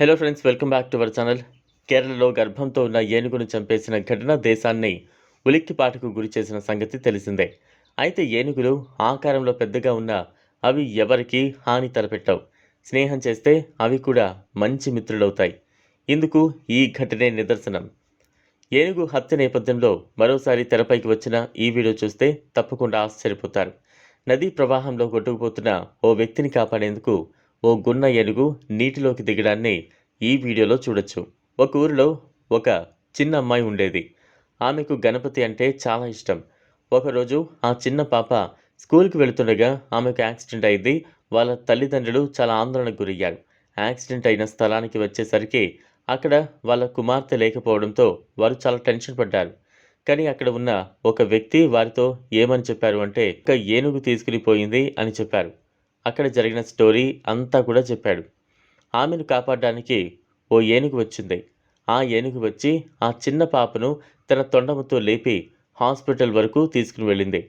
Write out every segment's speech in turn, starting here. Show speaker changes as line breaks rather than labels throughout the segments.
Hello friends welcome back to our channel కేరళలో గర్భంతో ఉన్న ఏనుగును చంపేసిన ఘటన దేశాన్ని ఉలిక్కిపాటుకు గురి చేసిన సంగతి తెలిసిందే. అయితే ఏనుగులు ఆకారంలో పెద్దగా ఉన్న అవి ఎవరికీ హాని తలపెట్టవు. స్నేహం చేస్తే అవి కూడా మంచి మిత్రులవుతాయి. ఇందుకు ఈ ఘటనే నిదర్శనం. ఏనుగు హత్య నేపథ్యంలో మరోసారి తెరపైకి వచ్చిన ఈ వీడియో చూస్తే తప్పకుండా ఆశ్చర్యపోతారు. నదీ ప్రవాహంలో కొట్టుకుపోతున్న ఓ వ్యక్తిని కాపాడేందుకు ఓ గున్న ఏనుగు నీటిలోకి దిగడాన్ని ఈ వీడియోలో చూడొచ్చు. ఒక ఊరిలో ఒక చిన్న అమ్మాయి ఉండేది. ఆమెకు గణపతి అంటే చాలా ఇష్టం. ఒకరోజు ఆ చిన్న పాప స్కూల్కి వెళుతుండగా ఆమెకు యాక్సిడెంట్ అయింది. వాళ్ళ తల్లిదండ్రులు చాలా ఆందోళనకు గురయ్యారు. యాక్సిడెంట్ అయిన స్థలానికి వచ్చేసరికి అక్కడ వాళ్ళ కుమార్తె లేకపోవడంతో వారు చాలా టెన్షన్ పడ్డారు. కానీ అక్కడ ఉన్న ఒక వ్యక్తి వారితో ఏమని చెప్పారు అంటే ఒక ఏనుగు తీసుకుని పోయింది అని చెప్పారు. అక్కడ జరిగిన స్టోరీ అంతా కూడా చెప్పాడు. ఆమెను కాపాడడానికి ఓ ఏనుగు వచ్చింది. ఆ ఏనుగు వచ్చి ఆ చిన్న పాపను తన తొండముతో లేపి హాస్పిటల్ వరకు తీసుకుని వెళ్ళింది.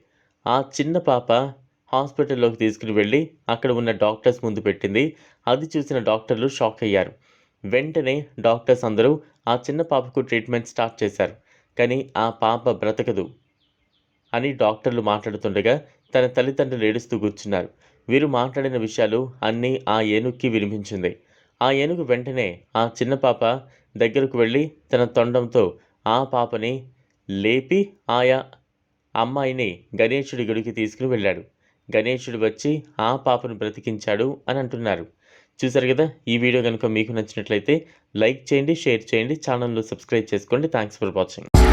ఆ చిన్న పాప హాస్పిటల్లోకి తీసుకుని వెళ్ళి అక్కడ ఉన్న డాక్టర్స్ ముందు పెట్టింది. అది చూసిన డాక్టర్లు షాక్ అయ్యారు. వెంటనే డాక్టర్స్ అందరూ ఆ చిన్న పాపకు ట్రీట్మెంట్ స్టార్ట్ చేశారు. కానీ ఆ పాప బ్రతకదు అని డాక్టర్లు మాట్లాడుతుండగా తన తల్లిదండ్రులు ఏడుస్తూ కూర్చున్నారు. వీరు మాట్లాడిన విషయాలు అన్నీ ఆ ఏనుగుకి వినిపించింది. ఆ ఏనుగు వెంటనే ఆ చిన్న పాప దగ్గరకు వెళ్ళి తన తొండంతో ఆ పాపని లేపి ఆయా అమ్మాయిని గణేశుడి గుడికి తీసుకుని వెళ్ళాడు. గణేశుడు వచ్చి ఆ పాపను బ్రతికించాడు అని అంటున్నారు. చూసారు కదా? ఈ వీడియో కనుక మీకు నచ్చినట్లయితే లైక్ చేయండి షేర్ చేయండి ఛానల్లో సబ్స్క్రైబ్ చేసుకోండి. Thanks for watching.